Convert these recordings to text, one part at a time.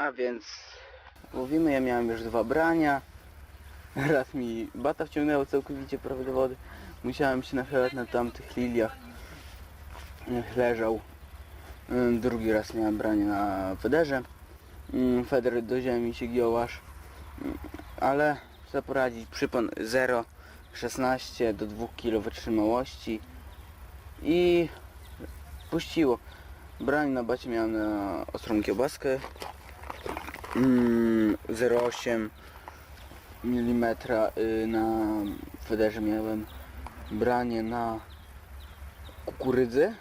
A więc łowimy, ja miałem już dwa brania. Raz mi bata wciągnęło całkowicie prawie do wody. Musiałem się nachylać na tamtych liliach. Leżał. Ym, Drugi raz miałem branie na federze. Ym, Feder do ziemi się giął aż. Ym, Ale chcę poradzić. Przypon 0,16 do 2 kg wytrzymałości. I puściło. Brań na bacie miałem na ostrą kiełbaskę. Mm, 0,8 mm y, na federze miałem branie na kukurydzy.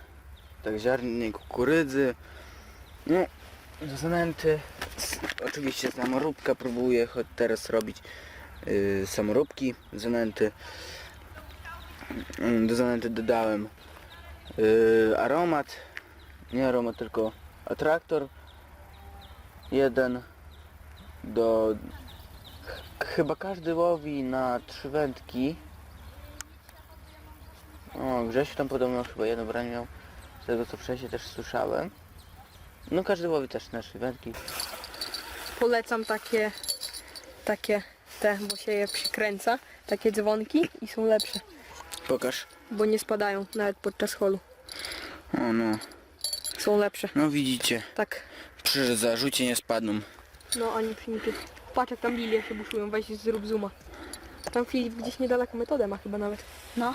Tak ziarnie kukurydzy. No, zanęty. Oczywiście samoróbka próbuję choć teraz robić y, samoróbki, zanęty. Mm, Do zanęty dodałem y, aromat. Nie aromat, tylko atraktor. Jeden do... ch- Chyba każdy łowi na trzy wędki. O, Grzesiu tam podobno chyba jedno branie miał. Z tego co wcześniej też słyszałem. No każdy łowi też na trzy wędki. Polecam takie, takie te, bo się je przykręca, takie dzwonki i są lepsze, Pokaż. bo nie spadają nawet podczas holu. O no. Są lepsze. No widzicie. Tak, Przy zarzucie nie spadną. No ani przy niczym. Patrz jak tam lilie się buszują, weź zrób zooma. Tam Filip gdzieś niedaleko metodę ma chyba nawet. No.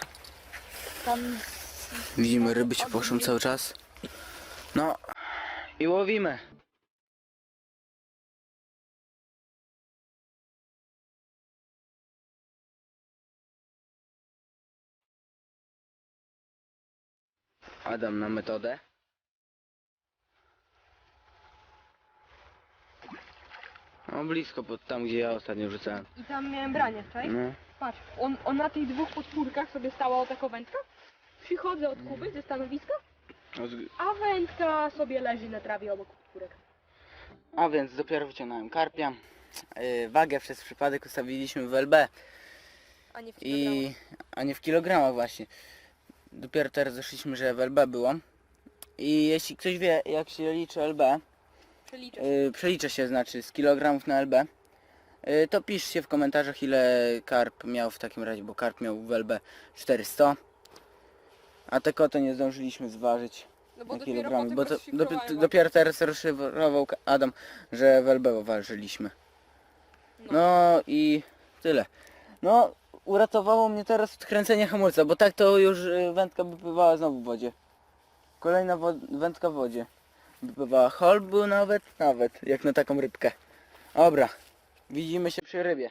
Tam Widzimy ryby się poszą cały czas. No. I łowimy. Adam na metodę. No blisko pod tam gdzie ja ostatnio rzucałem. I tam miałem branie, czaj? No. Patrz, on, on na tych dwóch podpórkach sobie stała o taką wędkę. Przychodzę od Kuby ze stanowiska, No, z- a wędka sobie leży na trawie obok podpórek. A więc dopiero wyciągnąłem karpia. Yy, wagę przez przypadek ustawiliśmy w LB. A nie w I, a nie w kilogramach właśnie. Dopiero teraz doszliśmy, że w LB było. I jeśli ktoś wie jak się liczy LB, Przeliczę. yy, przelicza się znaczy z kilogramów na LB, yy, to piszcie w komentarzach ile karp miał w takim razie, bo karp miał w LB 400. A te koty nie zdążyliśmy zważyć No bo na dopiero kilogramy, bo to rozszyfrowałem dopi- właśnie. dopiero teraz rozszyfrował Adam, że w LB ważyliśmy. No i tyle. No, uratowało mnie teraz odkręcenie hamulca, bo tak to już y, wędka by pływała znowu w wodzie. Kolejna wo- wędka w wodzie. By pływała hol był nawet, nawet, jak na taką rybkę. Dobra, widzimy się przy rybie.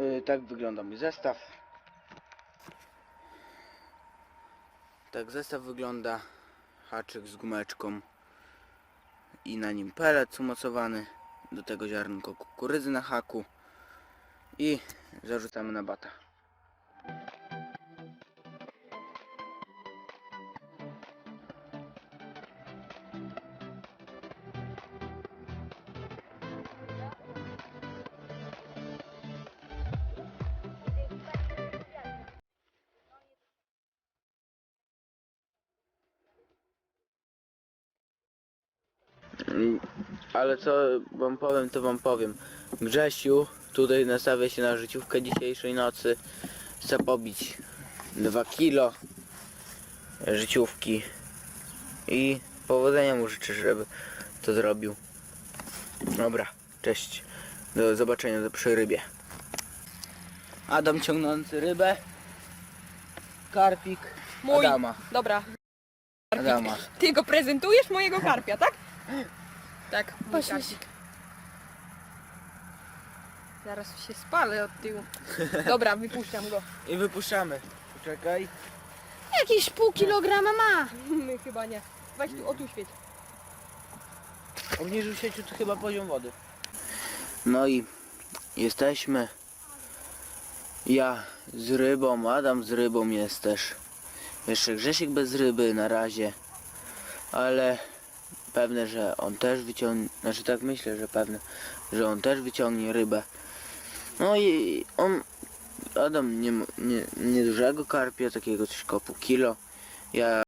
Y, tak wygląda mój zestaw. Tak zestaw wygląda. Haczyk z gumeczką i na nim pelet umocowany. Do tego ziarnko kukurydzy na haku i zarzucamy na bata. Ale co wam powiem, to wam powiem. Grzesiu tutaj nastawia się na życiówkę dzisiejszej nocy. Chce pobić 2 kilo życiówki. I powodzenia mu życzę, żeby to zrobił. Dobra, cześć. Do zobaczenia przy rybie. Adam ciągnący rybę. Karpik Mój. Adama. Dobra, Adama. ty go prezentujesz mojego karpia, tak? Tak, mój. Zaraz się spalę od tyłu. Dobra, wypuszczam go. I wypuszczamy. Czekaj. jakieś pół kilograma ma. My chyba nie. Weź tu, o tu świeć. Obniżył się ciut chyba poziom wody. No i jesteśmy. Ja z rybą, Adam z rybą jest też. Jeszcze Grzesiek bez ryby na razie. Ale pewne, że on też wyciągnie, znaczy tak myślę, że pewne, że on też wyciągnie rybę. No i on, Adam nie, nie, niedużego karpia, takiego coś pół kilo. Ja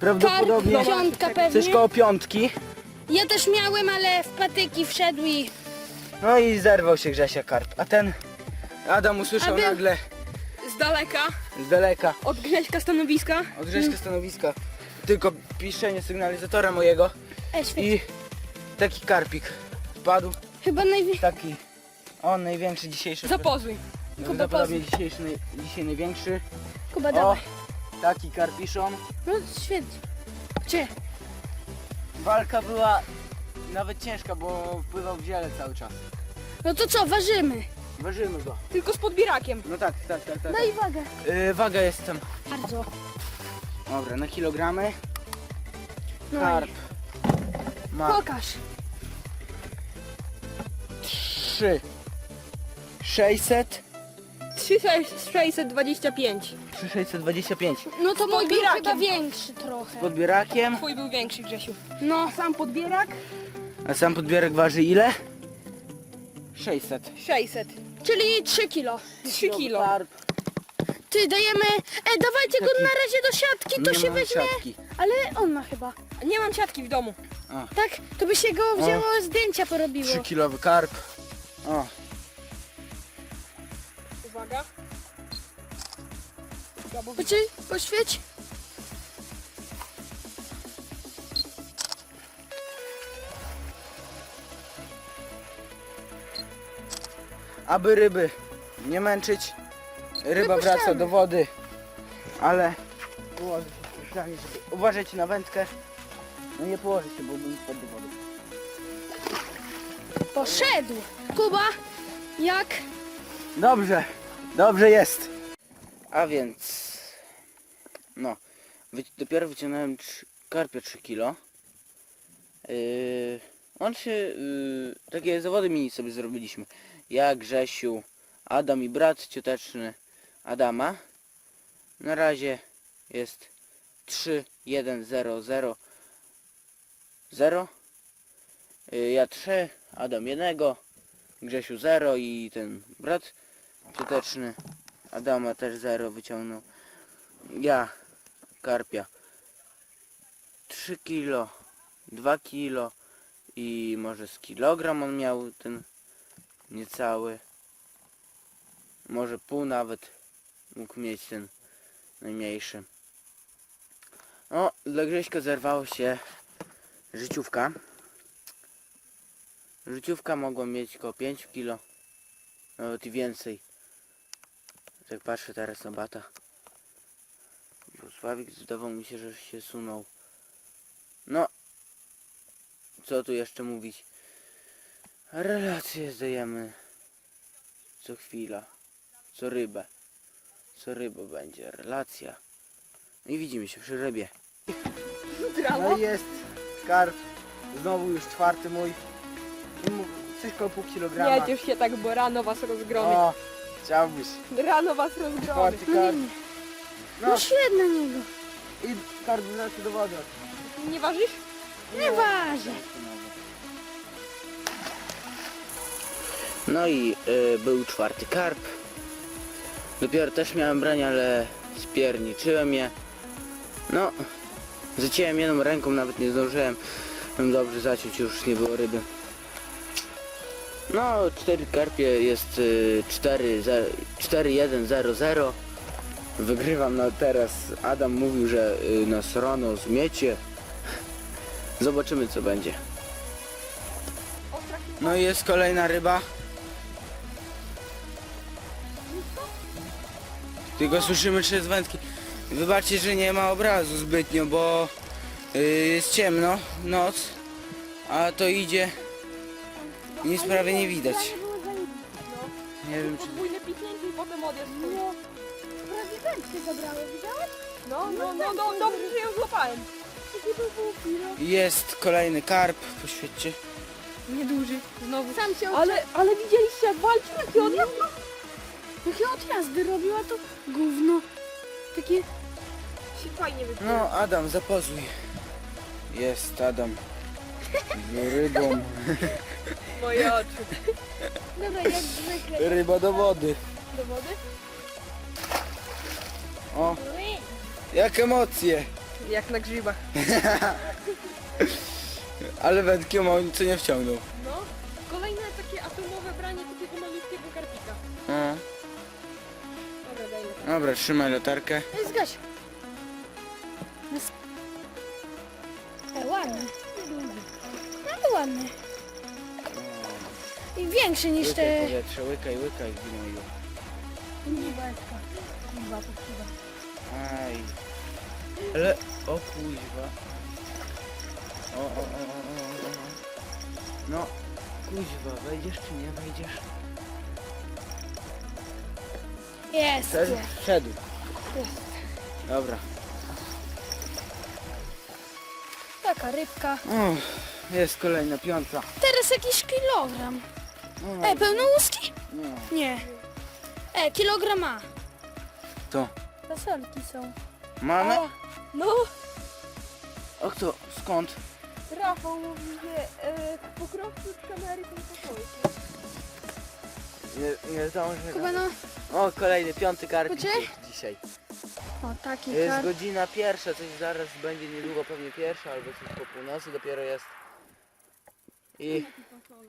prawdopodobnie Karp, piątka coś pewnie. koło piątki. Ja też miałem, ale w patyki wszedł i... No i zerwał się Grzesia karp. A ten Adam usłyszał A był- nagle Z daleka, z daleka od Grześka stanowiska. od Grześka stanowiska tylko piszenie sygnalizatora mojego E, i taki karpik wpadł. Chyba największy. Taki on największy dzisiejszy. Zapozuj. Prawdopodobnie dzisiejszy, naj- dzisiaj największy. Kuba, O, dawaj. Taki karpiszon. No świeć. Gdzie? Walka była nawet ciężka, bo wpływał w ziele cały czas. No to co, ważymy. Ważymy go. Tylko z podbierakiem. No tak, tak, tak, tak. Daj wagę. Yy, waga jest tam. Bardzo. Dobra, na kilogramy. No Karp ma pokaż. 3 600 3625. 3625 No to mój był podbierakiem. chyba większy trochę. podbierakiem. Twój był większy, Grzesiu. No. Sam podbierak? A sam podbierak waży ile? 600. 600. Czyli 3 kilo. 3 kilo. Ty, dajemy... E, dawajcie go na razie do siatki, to Nie się mam weźmie... siatki. Ale on ma chyba. Nie mam siatki w domu. Tak? To by się go wzięło, zdjęcia porobiło. 3 kilowy karp. O, Poczekaj, poświeć. aby ryby nie męczyć. Ryba Wypuszczamy. wraca do wody, ale uważać na wędkę. No nie położy się, bo bym wpadł do wody. Poszedł. Kuba, jak? Dobrze, dobrze jest. A więc, no, wy, dopiero wyciągnąłem karpia 3 kilo. Yy, on się, yy, takie zawody mini sobie zrobiliśmy. Ja, Grzesiu, Adam i brat cioteczny Adama. Na razie jest 3, 1, 0, 0, 0. Yy, ja 3, Adam jednego, Grzesiu 0 i ten brat cioteczny Adama też 0 wyciągnął. Ja karpia 3 kilo, 2 kilo i może z kilogram on miał ten niecały. Może pół nawet mógł mieć ten najmniejszy. O, dla Grześka zerwało się życiówka. Życiówka mogła mieć około 5 kilo, nawet i więcej. Tak patrzę teraz na bata. Szwawik zdawał mi się, że się sunął. No. Co tu jeszcze mówić? Relacje zdajemy. Co chwila. Co rybę. Co rybo będzie. Relacja. No i widzimy się przy rybie. Brawo. i jest skarb. Znowu już czwarty mój. Coś koło pół kilograma. Nie ciesz się tak, bo rano was rozgromię. O, chciałbyś. Rano was rozgromię. Czwarty karp. No No świetnie na niego. i wleci do wody. Nie ważysz? Nie ważę. No i y, był czwarty karp. Dopiero też miałem branie, ale spierniczyłem je. No, zaciąłem jedną ręką, nawet nie zdążyłem. Bym dobrze zaciąć, już nie było ryby. No, cztery karpie jest y, 4 1 0 0 Wygrywam no teraz. Adam mówił, że y, nas rano zmiecie. Zobaczymy co będzie. No i jest kolejna ryba. Tylko słyszymy trzy wędki. Wybaczcie, że nie ma obrazu zbytnio, bo y, jest ciemno, noc, a to idzie. Nic prawie nie widać. Nie wiem czy... Podwójne piknięcie i potem odjazd. No, prawie wędkę zabrały, widziałeś? No, no, no, no, dobrze, że ją złapałem. Jest kolejny karp, poświęćcie. Nieduży, znowu. Sam się Ale, ale widzieliście jak walczył, jaki odjazd? Jakie odjazdy robiła to gówno. Takie... Się fajnie wygląda. No Adam, zapozuj. Jest Adam. Z rybą. Moje oczy. Dobra, jak zwykle. Ryba do wody. Do wody? O, jak emocje. Jak na grzybach. Ale wędki on co nie wciągnął. No, kolejne takie atomowe branie takiego malutkiego karpika. O. Dobra, dajmy. Dobra, trzymaj latarkę. Zgaś. E, ładny. Ale ładny. I większy niż Łykaj te... powietrze, łykaj, łykaj gnoju. Niwa, pokrzywa. Aj. Ale, o kuźwa. O, o, o, o, o, o. No, kuźwa, wejdziesz czy nie wejdziesz? Jest, Wszedł? jest. Wszedł. Jest. Dobra. Taka rybka. O, jest kolejna piąta. Teraz jakiś kilogram. E, pełno łuski? nie. Nie. E, kilogram ma. To. Fasolki są. Mamy? O, No, O kto? Skąd? Rafał mówi, że e, pokrowcy z kamery są pokoju. Nie, nie zdążę. Kuba, no. O, kolejny, piąty karpik Poczekaj. jest dzisiaj. O, taki Jest karp. godzina pierwsza, coś zaraz będzie niedługo pewnie pierwsza, albo coś po północy dopiero jest. I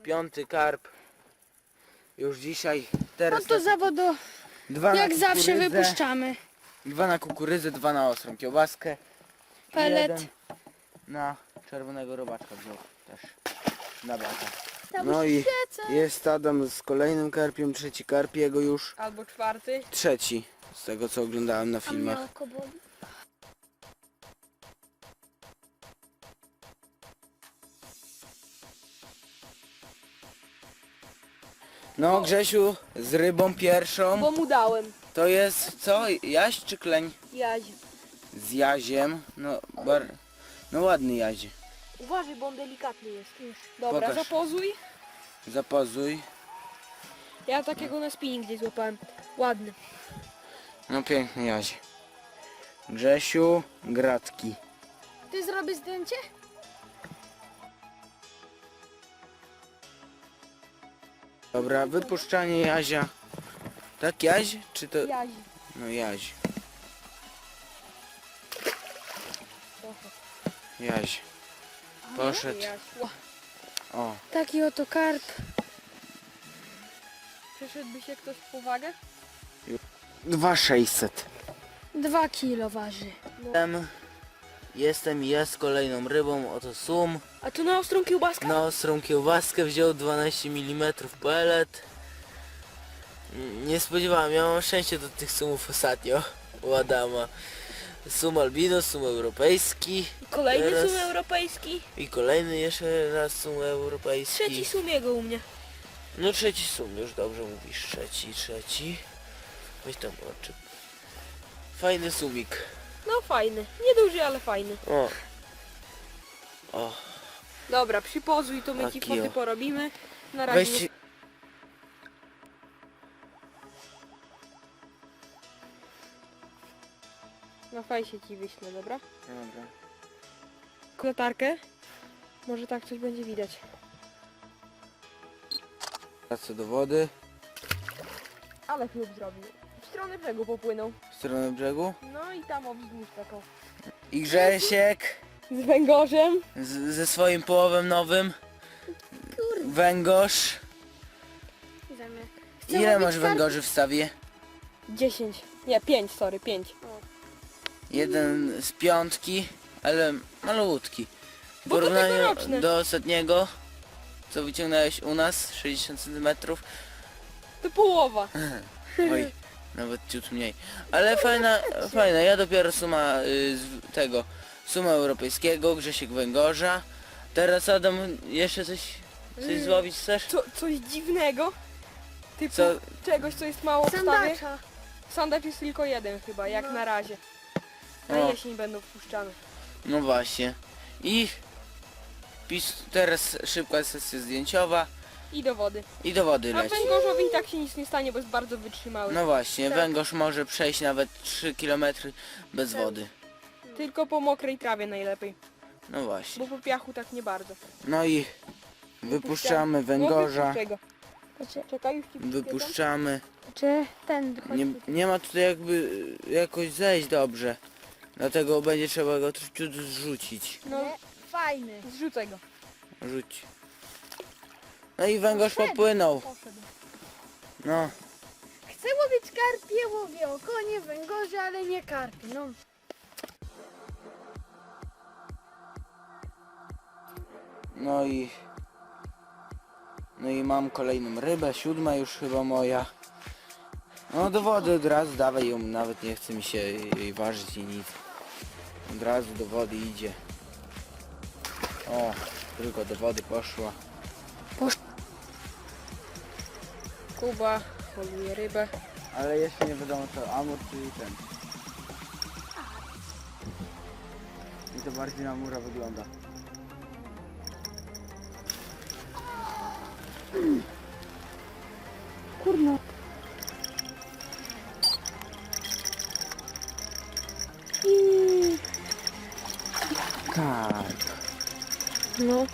piąty karp. Już dzisiaj. No Teraz to na, zawodo, dwa jak na zawsze kukurydzę, wypuszczamy. Dwa na kukurydzę, dwa na ostrą kiełbaskę. i Pelet. jeden Na czerwonego robaczka wziął też. Na bata. No i jest Adam z kolejnym karpiem, trzeci karp jego już. Albo czwarty. Trzeci, z tego co oglądałem na filmach. boli. No Grzesiu, z rybą pierwszą. Bo mu dałem. To jest co? Jaś czy kleń? Jaź. Z jaziem. No, bar... no ładny jazie. Uważaj, bo on delikatny jest. Dobra, Pokaż. zapozuj. Zapozuj. Ja takiego na spinning gdzieś złapałem. Ładny. No piękny jazie. Grzesiu, gratki. Ty zrobisz zdjęcie? Dobra, wypuszczanie jazia. Tak jaź? Czy to... Jaź. No jaź. Jaź. Poszedł. O. Taki oto karp. Przeszedłby się ktoś w uwagę? 2600. Dwa kilo waży. Jestem, jestem ja z kolejną rybą, oto sum. A tu na ostrą kiełbaskę? Na ostrą kiełbaskę wziął 12 mm pelet. Nie spodziewałem, ja mam szczęście do tych sumów ostatnio u Adama. Sum albino, sum europejski Kolejny Teraz- sum europejski. i kolejny jeszcze raz sum europejski. Trzeci sum jego u mnie. No trzeci sum, już dobrze mówisz. Trzeci, trzeci. Weź tam oczy. Fajny sumik. No fajny. Nieduży, ale fajny. O. O, Dobra, przypozuj, to my ci Taki o. foty porobimy. Na razie. weź... Na fejsie ci wyślę, dobra? Dobra. Latarkę. Może tak coś będzie widać. Wracę do wody, Ale klub zrobił. W stronę brzegu popłynął. Stronę brzegu. No i tam o wzdłuż taką. I Grzesiek Z węgorzem. z, ze swoim połowem nowym. Węgorz. Zamiast. Ile masz węgorzy w stawie? 10. Nie, 5, sorry, 5. Jeden z piątki, ale malutki. W Bo to porównaniu do ostatniego, co wyciągnąłeś u nas, 60 cm. To połowa. Oj, nawet ciut mniej. Ale fajna, fajna. Ja dopiero suma y, z tego, suma europejskiego, Grzesiek Węgorza. Teraz Adam, jeszcze coś, coś Mm. złowić chcesz? Co, coś dziwnego. Typu Co? czegoś, co jest mało w stawie. Sandacza. Sandacz jest tylko jeden chyba, jak No. na razie. Na O. jesień będą wpuszczane. No właśnie. I pis, teraz szybka sesja zdjęciowa I do wody. i do wody A leci. węgorzowi i tak się nic nie stanie, bo jest bardzo wytrzymały. No właśnie, Tak. węgorz może przejść nawet 3 km bez wody. Tylko po mokrej trawie najlepiej. No właśnie. Bo po piachu tak nie bardzo. No i wypuszczamy No, węgorza. go. Czekaj, już ci przyspieszam. Wypuszczamy. Czy ten Nie, nie ma tutaj jakby jakoś zejść dobrze. Dlatego będzie trzeba go troszkę zrzucić. No, Fajny. zrzucaj go. Rzuć. No i węgorz popłynął. Poszedł. No. Chcę łowić karpie, łowię okonie, węgorze, ale nie karpie. No. No i... No i mam kolejną rybę, siódma już chyba moja. No do wody od razu dawaj ją, nawet nie chce mi się jej ważyć i nic. Od razu do wody idzie. O, tylko do wody poszła. Kuba holuje rybę. Ale jeszcze nie wiadomo co, amur czy ten. I to bardziej na mura wygląda. Kurno. Tak. No.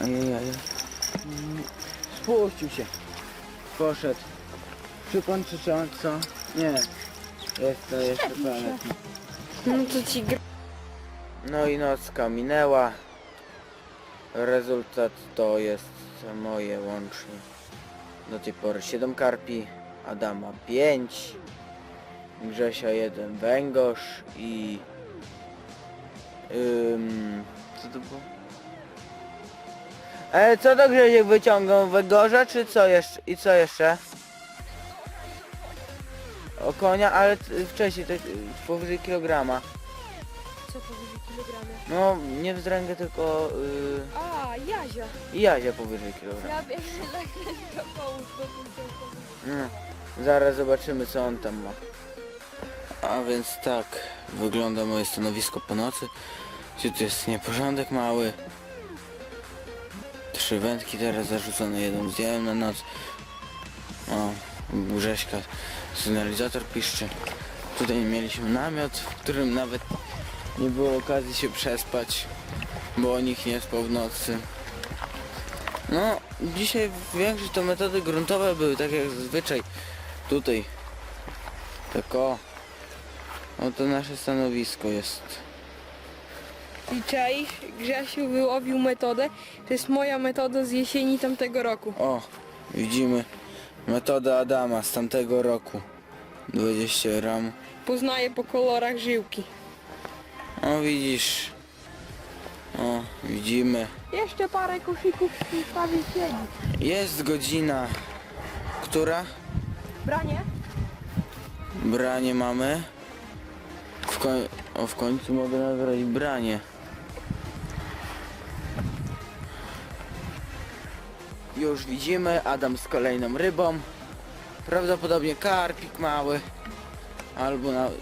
Ajajaj. Spuścił się. Poszedł. Przykończy czy on co? Nie. Jest to jeszcze planet. No to ci gra. No i nocka minęła. Rezultat to jest moje łącznie. Do tej pory 7 karpi, Adama 5, Grzesia 1 węgorz i... Ym, co to było? E, co to Grzesiek wyciągał? Węgorza czy co jeszcze? I co jeszcze? O konia, ale wcześniej, tak, y, powyżej kilograma. Co powyżej kilogramy? No, nie wzdręgę, tylko yy, A, Jazia. i Jazia powyżej kilograma. Ja połóż, bo No, zaraz zobaczymy co on tam ma. A więc tak wygląda moje stanowisko po nocy. Gdzie tu jest nieporządek mały. Trzy wędki teraz zarzucone, jedną zdjąłem na noc. O, Grześka, sygnalizator piszczy. Tutaj mieliśmy namiot, w którym nawet nie było okazji się przespać, bo nikt nie spał w nocy. No, dzisiaj większość to metody gruntowe były, tak jak zazwyczaj. Tutaj. Tak o. Oto nasze stanowisko jest. I czaisz, Grzesiu wyłowił metodę. To jest moja metoda z jesieni tamtego roku. O, widzimy metodę Adama z tamtego roku. 20 ram. Poznaję po kolorach żyłki. O, widzisz. O, widzimy. Jeszcze parę koszyków prawie siedzi. Jest godzina. Która? Branie? Branie mamy. koń... o, w końcu mogę nagrać branie. Już widzimy Adam z kolejną rybą. Prawdopodobnie karpik mały. Albo na...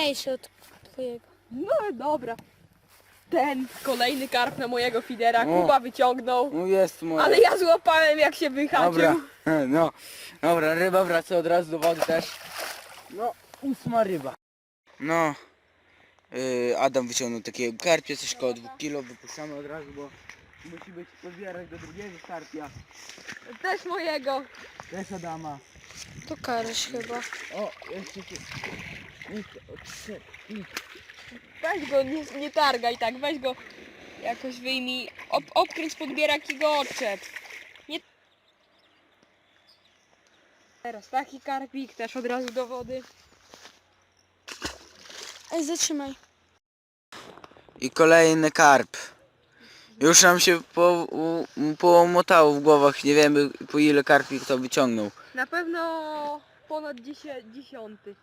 Mniejszy od twojego. No dobra. Ten kolejny karp na mojego fidera. O. Kuba wyciągnął. No jest moja. Ale ja złapałem jak się wyhaczył. Dobra, no. Dobra, ryba wraca od razu do wody też. No, ósma ryba. No. Yy, Adam wyciągnął takiego karpia, coś koło 2 kg, wypuszczamy od razu, bo musi być podbierać do drugiego karpia. Też mojego. Też Adama. To karś chyba. O, jeszcze tu. Weź go, nie, nie targaj tak, weź go jakoś wyjmij, ob, obkręć podbierak i go odczep. Nie... Teraz taki karpik, też od razu do wody. Ej, zatrzymaj. I kolejny karp. Już nam się po, u, połomotało w głowach, nie wiemy po ile karpik to wyciągnął. Na pewno ponad dziesię, dziesiąty,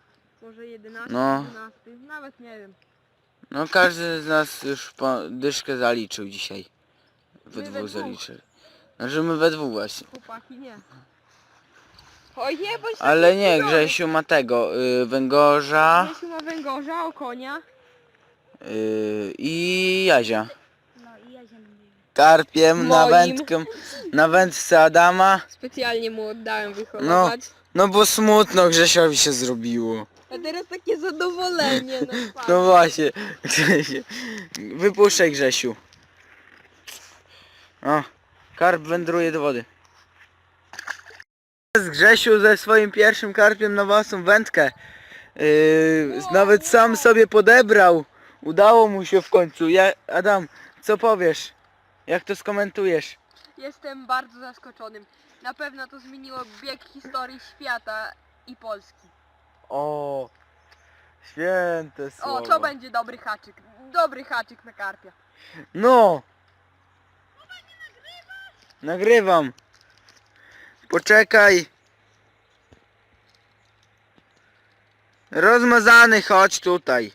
może jedenasty, No. dwunasty, nawet nie wiem. No każdy z nas już po, dyszkę zaliczył dzisiaj. We My we dwóch dwóch. Znaczy my we dwóch właśnie. Chłopaki nie. Oj nie, bądź Ale nie, wkurzony. Grzesiu ma tego, y, węgorza Grzesiu ma węgorza, okonia. y, i Jazia. No i ja ziemię. Karpiem na Moim. wędkę, na wędce Adama. Specjalnie mu oddałem wyholować. No bo smutno Grzesiowi się zrobiło. A teraz takie zadowolenie, no. No właśnie. Grzesiu. Wypuszczaj Grzesiu. O, karp wędruje do wody. Jest Grzesiu ze swoim pierwszym karpiem na własną wędkę. Yy, nawet sam sobie podebrał. Udało mu się w końcu. Ja, Adam, co powiesz? Jak to skomentujesz? Jestem bardzo zaskoczonym. Na pewno to zmieniło bieg historii świata i Polski. O, święte słowa. O, to będzie dobry haczyk. Dobry haczyk na karpia. No! Nagrywam. Poczekaj. Rozmazany, chodź tutaj.